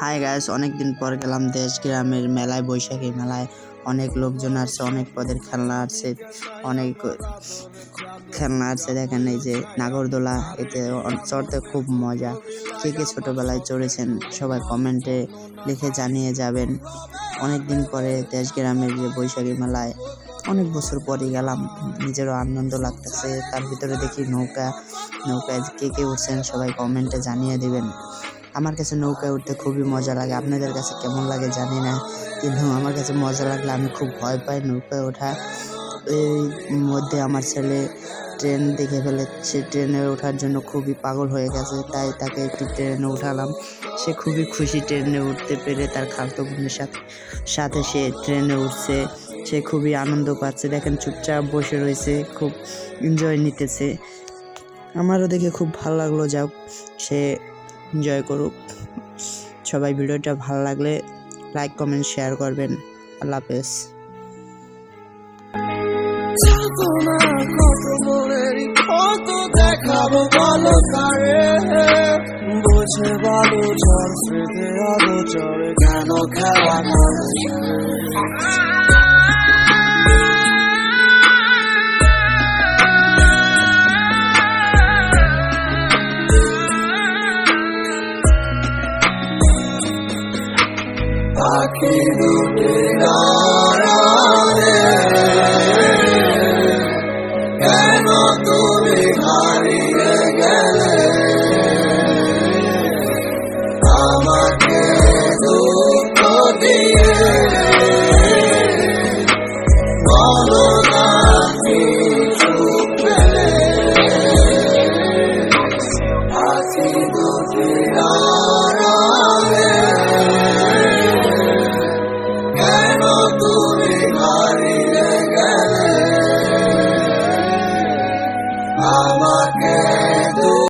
Hi guys অনেক দিন পর গেলাম দেশ গ্রামের মেলায়, বৈশাখী মেলায়। অনেক লোকজন আসছে, অনেক পদের খেলনা আসছে, অনেক খেলনা আছে দেখেন এই যে নাগরদোলা, এতে চড়তে খুব মজা। কে কে ছোটবেলায় চড়েছেন সবাই কমেন্টে লিখে জানিয়ে যাবেন। অনেক দিন পরে দেশ গ্রামের যে বৈশাখী মেলায়, অনেক বছর পরে গেলাম। নিজেরও আনন্দ লাগতেছে, তার ভিতরে দেখি নৌকা। নৌকায় কে কে উঠছেন সবাই কমেন্টে জানিয়ে দিবেন। আমার কাছে নৌকায় উঠতে খুবই মজা লাগে। আপনাদের কাছে কেমন লাগে জানি না, কিন্তু আমার কাছে মজা লাগলে আমি খুব ভয় পাই নৌকায় ওঠা। এই মধ্যে আমার ছেলে ট্রেন দেখে ফেলে, সে ট্রেনে ওঠার জন্য খুবই পাগল হয়ে গেছে, তাই তাকে একটু ট্রেনে উঠালাম। সে খুবই খুশি ট্রেনে উঠতে পেরে তার খালতো বোনের সাথে সাথে সে ট্রেনে উঠছে। সে খুবই আনন্দ পাচ্ছে, দেখেন চুপচাপ বসে রয়েছে, খুব এনজয় নিতেছে। আমারও দেখে খুব ভালো লাগল যাক সে এনজয় করুক। সবাই ভিডিওটা ভালো লাগলে লাইক, কমেন্ট, শেয়ার করবেন। আল্লাহ হাফেজ। বুঝে ভালো আলো কেন খেলা পাখি দুটি কেন তুমি হারিয়ে গেলে আমাকে দুঃখ দিয়ে বলো